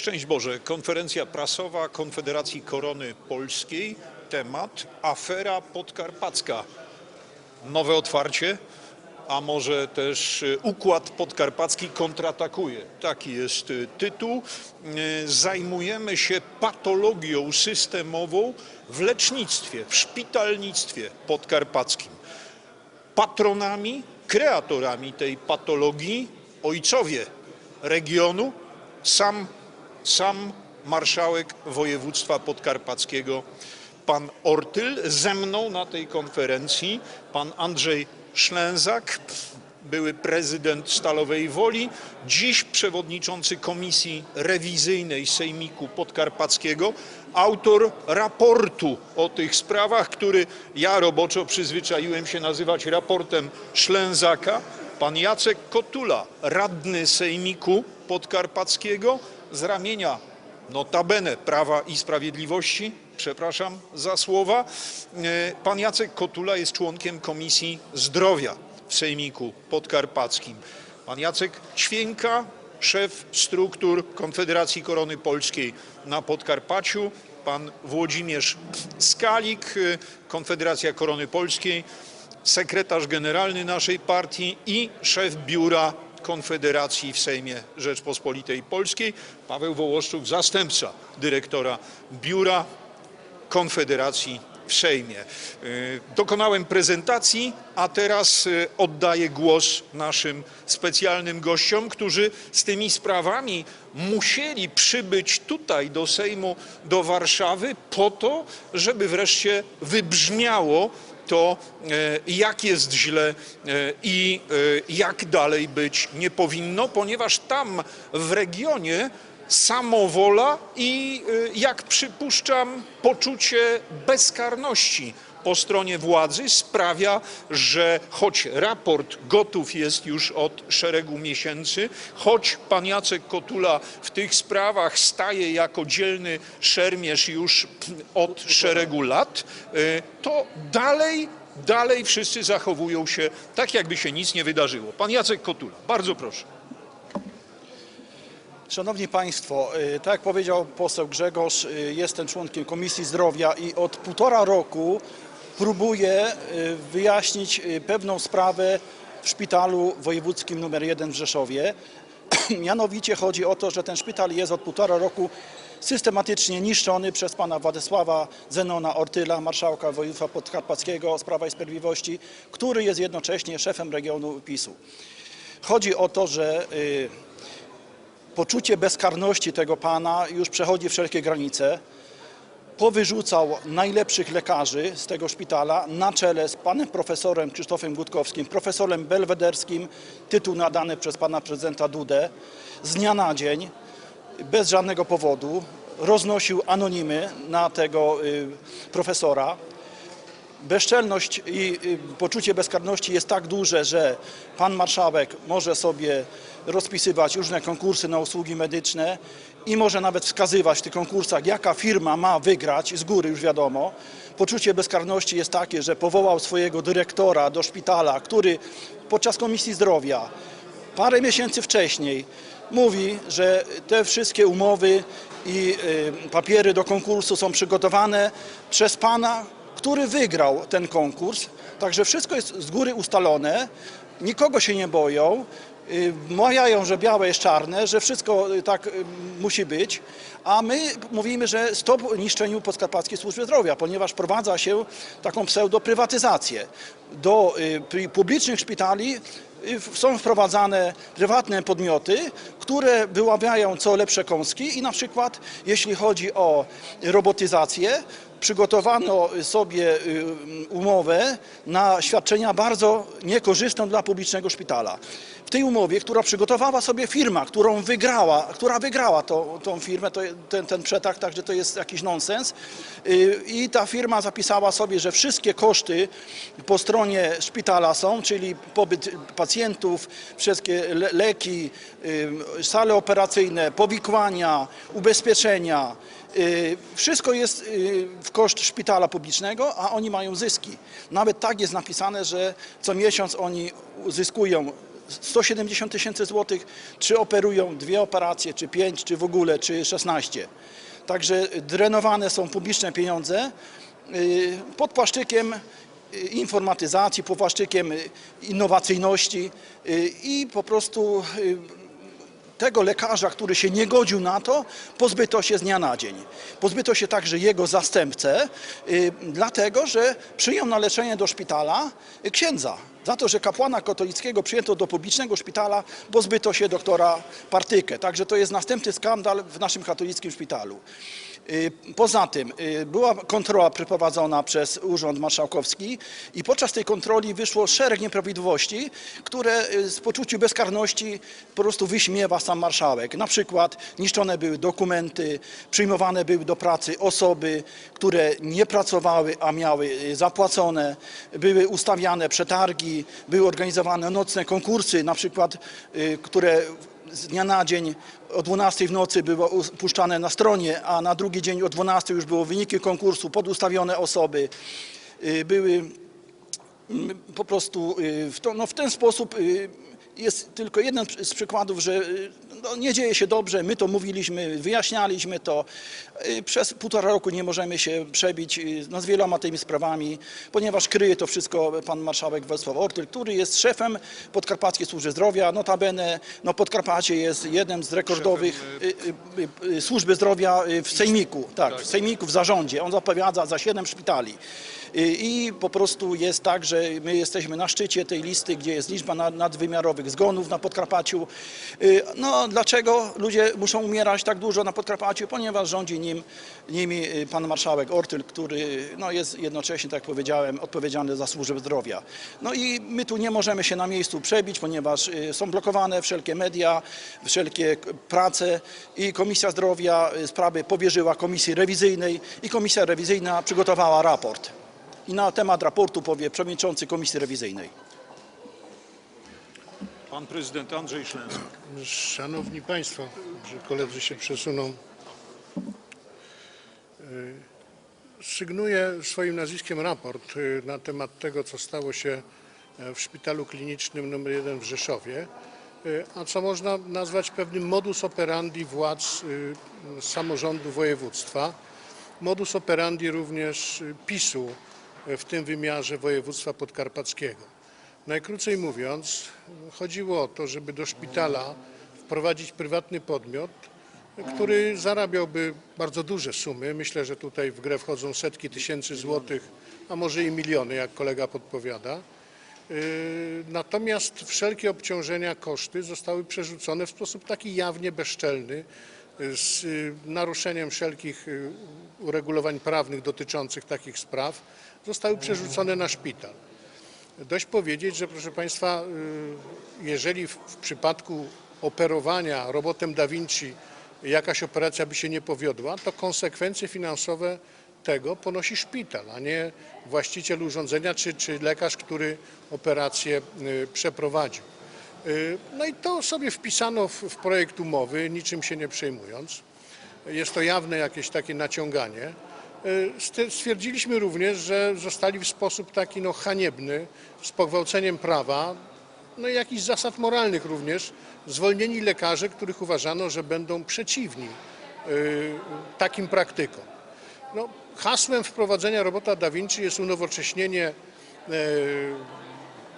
Szczęść Boże. Konferencja prasowa Konfederacji Korony Polskiej. Temat afera podkarpacka. Nowe otwarcie, a może też y, układ podkarpacki kontratakuje. Taki jest y, tytuł. Y, Zajmujemy się patologią systemową w lecznictwie, w szpitalnictwie podkarpackim patronami, kreatorami tej patologii ojcowie regionu, sam, sam marszałek województwa podkarpackiego, pan Ortyl, ze mną na tej konferencji, pan Andrzej Szlęzak, były prezydent Stalowej Woli, dziś przewodniczący Komisji Rewizyjnej Sejmiku Podkarpackiego, autor raportu o tych sprawach, który ja roboczo przyzwyczaiłem się nazywać raportem Szlęzaka, pan Jacek Kotula, radny Sejmiku Podkarpackiego z ramienia notabene Prawa i Sprawiedliwości, przepraszam za słowa. E, Pan Jacek Kotula jest członkiem Komisji Zdrowia w Sejmiku Podkarpackim. Pan Jacek Ćwięka, szef struktur Konfederacji Korony Polskiej na Podkarpaciu. Pan Włodzimierz Skalik, e, Konfederacja Korony Polskiej, sekretarz generalny naszej partii i szef biura Konfederacji w Sejmie Rzeczpospolitej Polskiej, Paweł Wołoszczuk, zastępca dyrektora biura Konfederacji w Sejmie. Y, Dokonałem prezentacji, a teraz y, oddaję głos naszym specjalnym gościom, którzy z tymi sprawami musieli przybyć tutaj do Sejmu, do Warszawy, po to, żeby wreszcie wybrzmiało to, e, jak jest źle e, i e, jak dalej być nie powinno, ponieważ tam w regionie samowola i, jak przypuszczam, poczucie bezkarności po stronie władzy sprawia, że choć raport gotów jest już od szeregu miesięcy, choć pan Jacek Kotula w tych sprawach staje jako dzielny szermierz już od szeregu lat, y, to dalej, dalej wszyscy zachowują się tak, jakby się nic nie wydarzyło. Pan Jacek Kotula, bardzo proszę. Szanowni Państwo, y, tak jak powiedział poseł Grzegorz, y, jestem członkiem Komisji Zdrowia i od półtora roku próbuję y, wyjaśnić y, pewną sprawę w szpitalu wojewódzkim nr 1 w Rzeszowie. Mianowicie chodzi o to, że ten szpital jest od półtora roku systematycznie niszczony przez pana Władysława Zenona Ortyla, marszałka województwa podkarpackiego z Prawa i Sprawiedliwości, który jest jednocześnie szefem regionu PiSu. Chodzi o to, że y, poczucie bezkarności tego pana już przechodzi wszelkie granice. Powyrzucał najlepszych lekarzy z tego szpitala na czele z panem profesorem Krzysztofem Gutkowskim, profesorem belwederskim, tytuł nadany przez pana prezydenta Dudę, z dnia na dzień, bez żadnego powodu, roznosił anonimy na tego y, profesora bezczelność i poczucie bezkarności jest tak duże, że pan marszałek może sobie rozpisywać różne konkursy na usługi medyczne i może nawet wskazywać w tych konkursach, jaka firma ma wygrać, z góry już wiadomo. Poczucie bezkarności jest takie, że powołał swojego dyrektora do szpitala, który podczas Komisji Zdrowia parę miesięcy wcześniej mówi, że te wszystkie umowy i y, papiery do konkursu są przygotowane przez pana, który wygrał ten konkurs. Także wszystko jest z góry ustalone, nikogo się nie boją. y, Mawiają, że białe jest czarne, że wszystko y, tak y, musi być, a my mówimy, że stop niszczeniu Podkarpackiej Służby Zdrowia, ponieważ prowadza się taką pseudoprywatyzację. Do pu- publicznych szpitali są wprowadzane prywatne podmioty, które wyławiają co lepsze kąski i na przykład jeśli chodzi o robotyzację, przygotowano sobie y, umowę na świadczenia bardzo niekorzystne dla publicznego szpitala. W tej umowie, która przygotowała sobie firma, którą wygrała, która wygrała to, tą firmę, to, ten, ten przetarg, także to jest jakiś nonsens. Y, I ta firma zapisała sobie, że wszystkie koszty po stronie szpitala są, czyli pobyt pacjentów, wszystkie le- leki, sale operacyjne, powikłania, ubezpieczenia, Y, Wszystko jest y, w koszt szpitala publicznego, a oni mają zyski. Nawet tak jest napisane, że co miesiąc oni uzyskują 170 tysięcy złotych, czy operują dwie operacje, czy pięć, czy w ogóle, czy 16. Także drenowane są publiczne pieniądze y, pod płaszczykiem informatyzacji, y, innowacyjności y, i po prostu y, tego lekarza, który się nie godził na to, pozbyto się z dnia na dzień. Pozbyto się także jego zastępcę, y, dlatego że przyjął na leczenie do szpitala księdza. Za to, że kapłana katolickiego przyjęto do publicznego szpitala, pozbyto się doktora Partykę. Także to jest następny skandal w naszym katolickim szpitalu. Y, Poza tym y, była kontrola przeprowadzona przez Urząd Marszałkowski i podczas tej kontroli wyszło szereg nieprawidłowości, które y, z poczuciu bezkarności po prostu wyśmiewa sam marszałek. Na przykład niszczone były dokumenty, przyjmowane były do pracy osoby, które nie pracowały, a miały zapłacone, były ustawiane przetargi, były organizowane nocne konkursy, na przykład, które z dnia na dzień o 12 w nocy było puszczane na stronie, a na drugi dzień o 12 już było wyniki konkursu, podustawione osoby. Y, Były mm, po prostu y, w, to, no w ten sposób y, jest tylko jeden z przykładów, że y, no nie dzieje się dobrze. My to mówiliśmy, wyjaśnialiśmy to. Y, Przez półtora roku nie możemy się przebić y, no, z wieloma tymi sprawami, ponieważ kryje to wszystko pan marszałek Władysław Ortyl, który jest szefem Podkarpackiej Służby Zdrowia. Notabene no, Podkarpacie jest jednym z rekordowych y, służby zdrowia w Sejmiku. Tak, w Sejmiku, w zarządzie. On zapowiada za siedem szpitali. Y, I po prostu jest tak, że my jesteśmy na szczycie tej listy, gdzie jest liczba nad- nadwymiarowych zgonów na Podkarpaciu. Y, No dlaczego ludzie muszą umierać tak dużo na Podkarpaciu? Ponieważ rządzi nim, nimi y, pan marszałek Ortyl, który no, jest jednocześnie, tak jak powiedziałem, odpowiedzialny za służbę zdrowia. No i my tu nie możemy się na miejscu przebić, ponieważ są blokowane wszelkie media, wszelkie prace i Komisja Zdrowia sprawy powierzyła Komisji Rewizyjnej i Komisja Rewizyjna przygotowała raport. I na temat raportu powie przewodniczący Komisji Rewizyjnej. Pan prezydent Andrzej Ślęski. Szanowni Państwo, że koledzy się przesuną. Y, Sygnuję swoim nazwiskiem raport y, na temat tego, co stało się e, w szpitalu klinicznym nr 1 w Rzeszowie, a co można nazwać pewnym modus operandi władz samorządu województwa, modus operandi również PiSu w tym wymiarze województwa podkarpackiego. Najkrócej mówiąc, chodziło o to, żeby do szpitala wprowadzić prywatny podmiot, który zarabiałby bardzo duże sumy. Myślę, że tutaj w grę wchodzą setki tysięcy złotych, a może i miliony, jak kolega podpowiada. Yy, Natomiast wszelkie obciążenia, koszty zostały przerzucone w sposób taki jawnie bezczelny, yy, z yy, naruszeniem wszelkich uregulowań prawnych dotyczących takich spraw, zostały przerzucone na szpital. Dość powiedzieć, że proszę Państwa, y, jeżeli w, w przypadku operowania robotem Da Vinci jakaś operacja by się nie powiodła, to konsekwencje finansowe tego ponosi szpital, a nie właściciel urządzenia czy, czy lekarz, który operację y, przeprowadził. Y, No i to sobie wpisano w, w projekt umowy, niczym się nie przejmując. Jest to jawne jakieś takie naciąganie. Y, st- Stwierdziliśmy również, że zostali w sposób taki no, haniebny, z pogwałceniem prawa, no i jakichś zasad moralnych również, zwolnieni lekarze, których uważano, że będą przeciwni y, takim praktykom. No, hasłem wprowadzenia robota Da Vinci jest unowocześnienie e,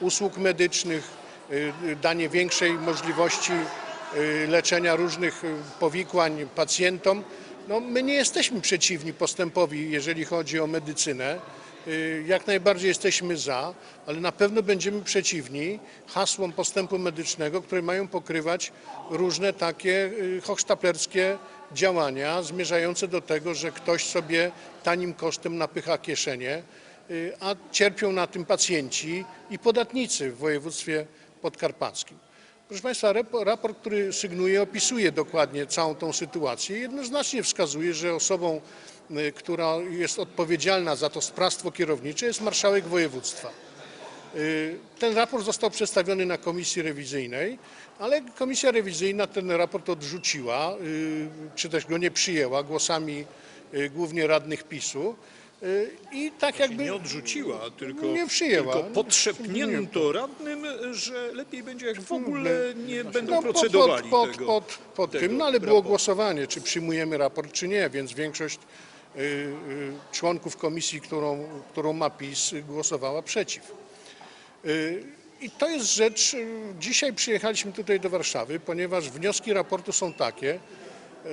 usług medycznych, y, danie większej możliwości y, leczenia różnych y, powikłań pacjentom. No, my nie jesteśmy przeciwni postępowi, jeżeli chodzi o medycynę. Y, Jak najbardziej jesteśmy za, ale na pewno będziemy przeciwni hasłom postępu medycznego, które mają pokrywać różne takie y, hochsztaplerskie działania zmierzające do tego, że ktoś sobie tanim kosztem napycha kieszenie, y, a cierpią na tym pacjenci i podatnicy w województwie podkarpackim. Proszę Państwa, raport, który sygnuje, opisuje dokładnie całą tą sytuację. i Jednoznacznie wskazuje, że osobą, y, która jest odpowiedzialna za to sprawstwo kierownicze jest marszałek województwa. Y, Ten raport został przedstawiony na komisji rewizyjnej, ale komisja rewizyjna ten raport odrzuciła, y, czy też go nie przyjęła głosami głównie radnych PiSu. Y, i tak jakby Nie odrzuciła, tylko, Nie przyjęła. tylko podszepnięto radnym, że lepiej będzie, jak w ogóle nie będą no, pod, procedowali pod, pod, tego. pod, pod tego tym, no ale było raportu. głosowanie, czy przyjmujemy raport, czy nie, więc większość y, y, członków komisji, którą, którą ma PiS, głosowała przeciw. Y, I to jest rzecz, y, dzisiaj przyjechaliśmy tutaj do Warszawy, ponieważ wnioski raportu są takie,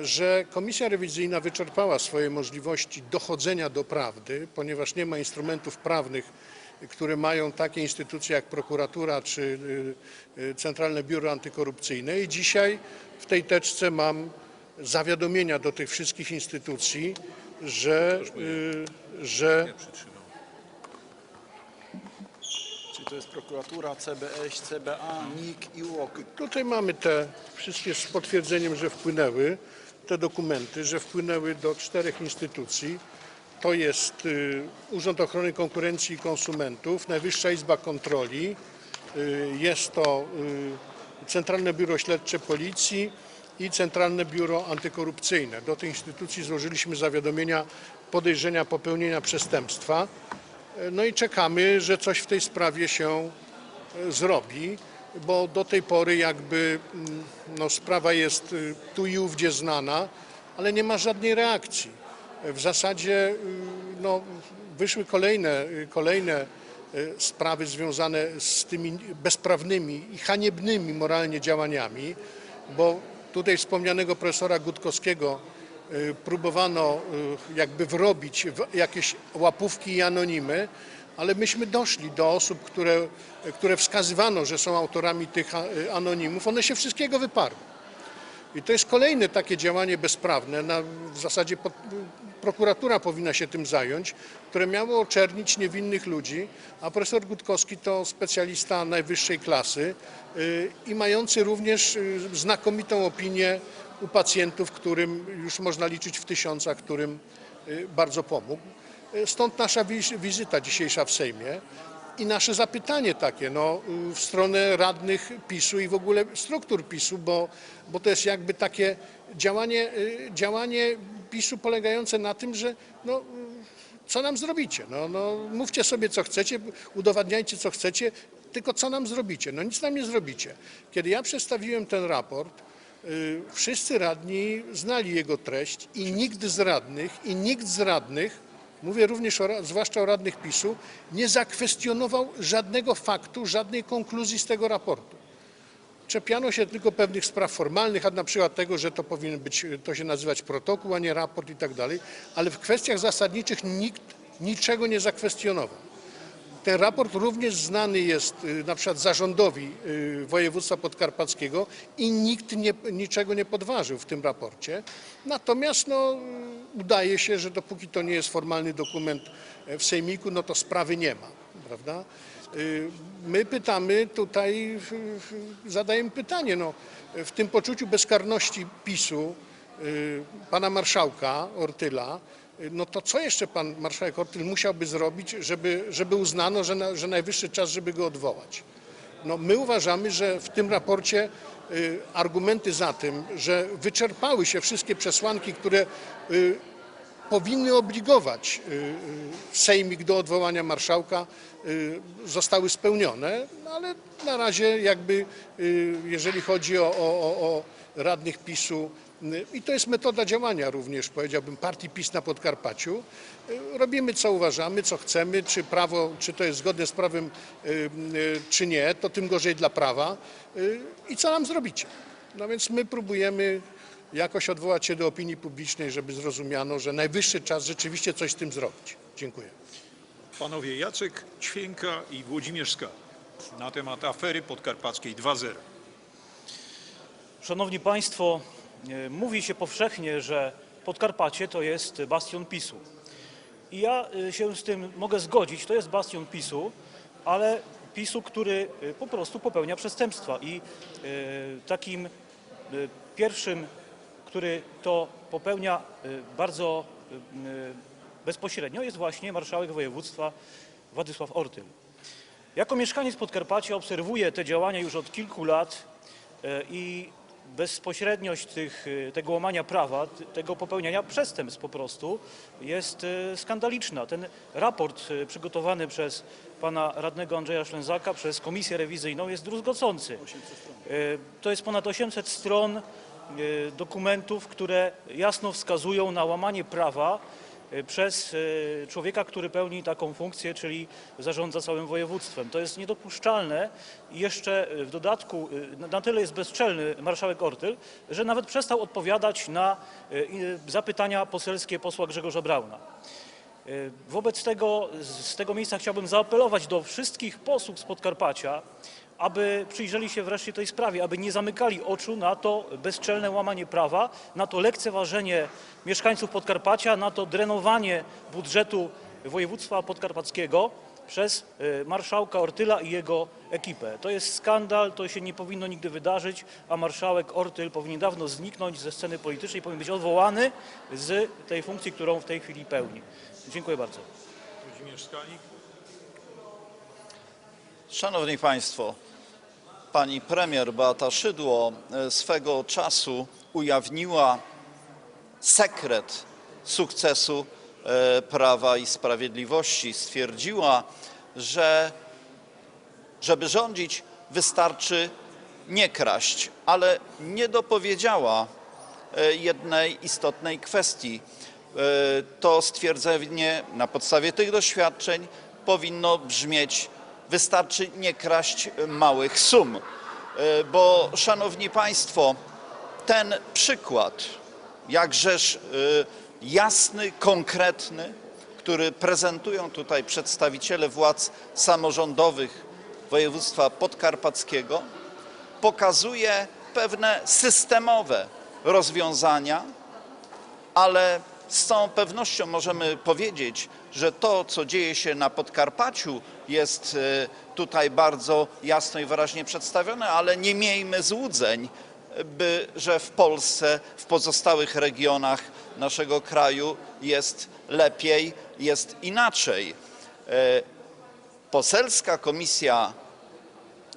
że komisja rewizyjna wyczerpała swoje możliwości dochodzenia do prawdy, ponieważ nie ma instrumentów prawnych, które mają takie instytucje jak prokuratura czy y, y, Centralne Biuro Antykorupcyjne. I dzisiaj w tej teczce mam zawiadomienia do tych wszystkich instytucji, że, y, że to jest prokuratura, CBS, CBA, NIK i UOKiK. Tutaj mamy te wszystkie z potwierdzeniem, że wpłynęły te dokumenty, że wpłynęły do czterech instytucji. To jest y, Urząd Ochrony Konkurencji i Konsumentów, Najwyższa Izba Kontroli, y, jest to y, Centralne Biuro Śledcze Policji i Centralne Biuro Antykorupcyjne. Do tych instytucji złożyliśmy zawiadomienia podejrzenia popełnienia przestępstwa. No i czekamy, że coś w tej sprawie się e, zrobi, bo do tej pory jakby mm, no, sprawa jest y, tu i ówdzie znana, ale nie ma żadnej reakcji. W zasadzie y, no, wyszły kolejne, y, kolejne sprawy związane z tymi bezprawnymi i haniebnymi moralnie działaniami, bo tutaj wspomnianego profesora Gutkowskiego próbowano y, jakby wrobić w jakieś łapówki i anonimy, ale myśmy doszli do osób, które, które wskazywano, że są autorami tych y, anonimów, one się wszystkiego wyparły. I to jest kolejne takie działanie bezprawne, na, w zasadzie pod, prokuratura powinna się tym zająć, które miało oczernić niewinnych ludzi, a profesor Gutkowski to specjalista najwyższej klasy y, i mający również y, znakomitą opinię u pacjentów, którym już można liczyć w tysiącach, którym y, bardzo pomógł. Stąd nasza wiz- wizyta dzisiejsza w Sejmie. I nasze zapytanie takie no, y, w stronę radnych PiSu i w ogóle struktur PiSu, bo, bo to jest jakby takie działanie, y, działanie PiSu polegające na tym, że no, y, co nam zrobicie? No, no, mówcie sobie co chcecie, udowadniajcie co chcecie, tylko co nam zrobicie? No nic nam nie zrobicie. Kiedy ja przedstawiłem ten raport, wszyscy radni znali jego treść i nikt z radnych, i nikt z radnych mówię również o, zwłaszcza o radnych PiSu, nie zakwestionował żadnego faktu, żadnej konkluzji z tego raportu. Czepiano się tylko pewnych spraw formalnych, a na przykład tego, że to powinien być, to się nazywać protokół, a nie raport i tak dalej, ale w kwestiach zasadniczych nikt niczego nie zakwestionował. Ten raport również znany jest y, na przykład zarządowi y, województwa podkarpackiego i nikt nie, niczego nie podważył w tym raporcie. Natomiast no, udaje się, że dopóki to nie jest formalny dokument e, w sejmiku, no to sprawy nie ma, prawda? Y, My pytamy tutaj, zadajemy pytanie, no, w tym poczuciu bezkarności PiSu, pana marszałka Ortyla, no to co jeszcze pan marszałek Ortyl musiałby zrobić, żeby, żeby uznano, że, na, że najwyższy czas, żeby go odwołać? No, my uważamy, że w tym raporcie y, argumenty za tym, że wyczerpały się wszystkie przesłanki, które y, powinny obligować y, Sejmik do odwołania marszałka, zostały spełnione, no ale na razie jakby jeżeli chodzi o, o, o, radnych PiSu i to jest metoda działania również powiedziałbym partii PiS na Podkarpaciu. Y, Robimy co uważamy, co chcemy, czy prawo, czy to jest zgodne z prawem, y, y, czy nie, to tym gorzej dla prawa. Y, I co nam zrobicie? No więc my próbujemy jakoś odwołać się do opinii publicznej, żeby zrozumiano, że najwyższy czas rzeczywiście coś z tym zrobić. Dziękuję. Panowie Jacek Ćwięka i Włodzimierz Skał na temat afery podkarpackiej 2.0. Szanowni Państwo, mówi się powszechnie, że Podkarpacie to jest bastion PiSu. I ja e, się z tym mogę zgodzić, to jest bastion PiSu, ale PiSu, który e, po prostu popełnia przestępstwa. I e, takim e, pierwszym, który to popełnia e, bardzo e, bezpośrednio, jest właśnie marszałek województwa Władysław Ortyl. Jako mieszkaniec Podkarpacia obserwuję te działania już od kilku lat e, i bezpośredniość tych, y, tego łamania prawa, tego popełniania przestępstw po prostu jest y, skandaliczna. Ten raport y, przygotowany przez pana radnego Andrzeja Szlęzaka, przez komisję rewizyjną jest druzgocący. To jest ponad 800 stron dokumentów, które jasno wskazują na łamanie prawa przez y, człowieka, który pełni taką funkcję, czyli zarządza całym województwem. To jest niedopuszczalne i jeszcze y, w dodatku y, na- tyle jest bezczelny marszałek Ortyl, że nawet przestał odpowiadać na y, y, zapytania poselskie posła Grzegorza Brauna. Y, Wobec tego z tego miejsca chciałbym zaapelować do wszystkich posłów z Podkarpacia, aby przyjrzeli się wreszcie tej sprawie, aby nie zamykali oczu na to bezczelne łamanie prawa, na to lekceważenie mieszkańców Podkarpacia, na to drenowanie budżetu województwa podkarpackiego przez y, marszałka Ortyla i jego ekipę. To jest skandal, to się nie powinno nigdy wydarzyć, a marszałek Ortyl powinien dawno zniknąć ze sceny politycznej, powinien być odwołany z tej funkcji, którą w tej chwili pełni. Dziękuję bardzo. Szanowni Państwo, pani premier Beata Szydło e, swego czasu ujawniła sekret sukcesu e, Prawa i Sprawiedliwości. Stwierdziła, że żeby rządzić wystarczy nie kraść, ale nie dopowiedziała e, jednej istotnej kwestii. To stwierdzenie na podstawie tych doświadczeń powinno brzmieć wystarczy nie kraść małych sum. E, Bo szanowni państwo, ten przykład, jakżeż y, jasny, konkretny, który prezentują tutaj przedstawiciele władz samorządowych województwa podkarpackiego, pokazuje pewne systemowe rozwiązania, ale z całą pewnością możemy powiedzieć, że to, co dzieje się na Podkarpaciu, jest e, tutaj bardzo jasno i wyraźnie przedstawione, ale nie miejmy złudzeń, by, że w Polsce, w pozostałych regionach naszego kraju jest lepiej, jest inaczej. E, Poselska Komisja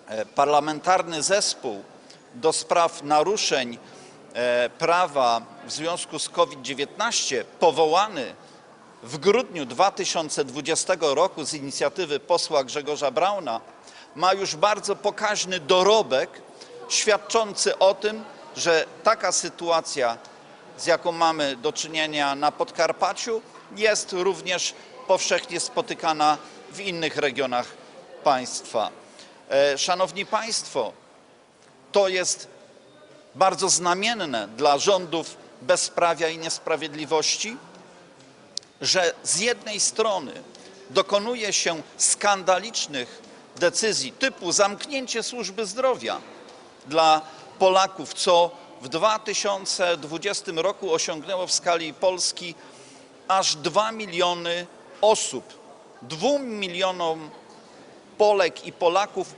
e, Parlamentarny Zespół do spraw naruszeń prawa w związku z COVID-19 powołany w grudniu 2020 roku z inicjatywy posła Grzegorza Brauna ma już bardzo pokaźny dorobek świadczący o tym, że taka sytuacja, z jaką mamy do czynienia na Podkarpaciu, jest również powszechnie spotykana w innych regionach państwa. E, Szanowni Państwo, to jest bardzo znamienne dla rządów bezprawia i niesprawiedliwości, że z jednej strony dokonuje się skandalicznych decyzji typu zamknięcie służby zdrowia dla Polaków, co w 2020 roku osiągnęło w skali Polski aż 2 miliony osób. Dwóm milionom Polek i Polaków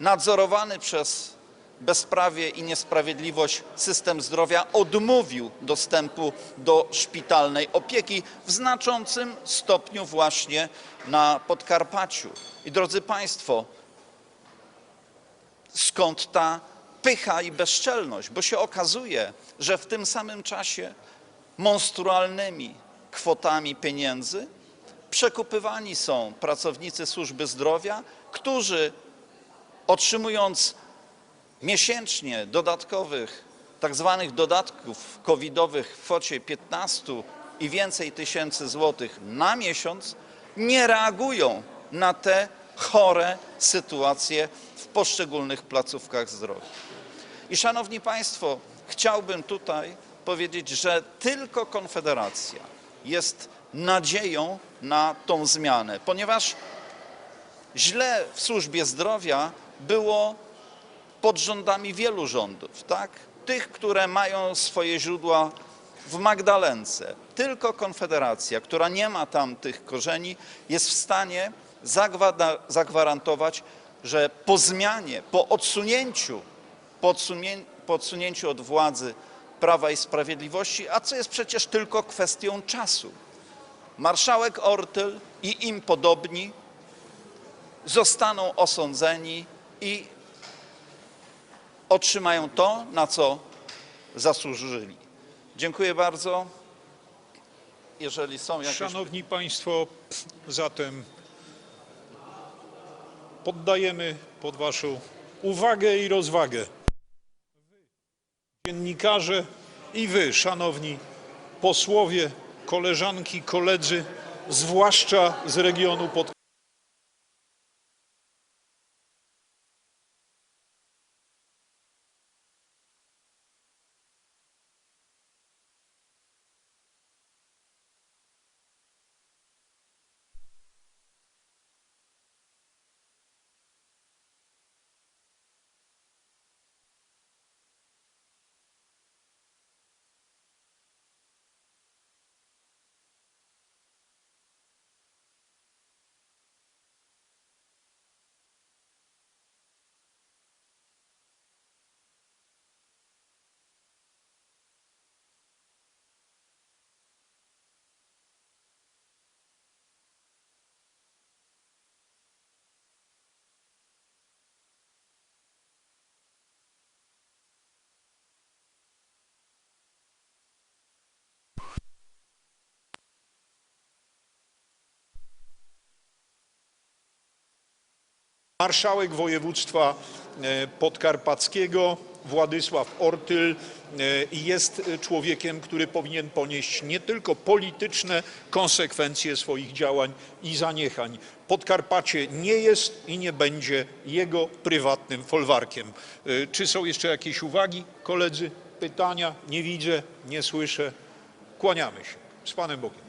nadzorowany przez bezprawie i niesprawiedliwość system zdrowia odmówił dostępu do szpitalnej opieki w znaczącym stopniu właśnie na Podkarpaciu. I drodzy Państwo, skąd ta pycha i bezczelność? Bo się okazuje, że w tym samym czasie monstrualnymi kwotami pieniędzy przekupywani są pracownicy służby zdrowia, którzy otrzymując miesięcznie dodatkowych, tak zwanych dodatków covidowych w kwocie 15 i więcej tysięcy złotych na miesiąc, nie reagują na te chore sytuacje w poszczególnych placówkach zdrowia. I szanowni Państwo, chciałbym tutaj powiedzieć, że tylko Konfederacja jest nadzieją na tą zmianę, ponieważ źle w służbie zdrowia było pod rządami wielu rządów, tak? Tych, które mają swoje źródła w Magdalence. Tylko Konfederacja, która nie ma tam tych korzeni, jest w stanie zagwarantować, że po zmianie, po odsunięciu, po, po odsunięciu od władzy Prawa i Sprawiedliwości, a co jest przecież tylko kwestią czasu, marszałek Ortyl i im podobni zostaną osądzeni i otrzymają to, na co zasłużyli. Dziękuję bardzo. Jeżeli są jakieś Szanowni Państwo, zatem poddajemy pod Waszą uwagę i rozwagę. Dziennikarze i Wy, szanowni posłowie, koleżanki, koledzy, zwłaszcza z regionu pod Marszałek województwa e, podkarpackiego Władysław Ortyl e, jest człowiekiem, który powinien ponieść nie tylko polityczne konsekwencje swoich działań i zaniechań. Podkarpacie nie jest i nie będzie jego prywatnym folwarkiem. E, Czy są jeszcze jakieś uwagi, koledzy? Pytania? Nie widzę, nie słyszę. Kłaniamy się. Z Panem Bogiem.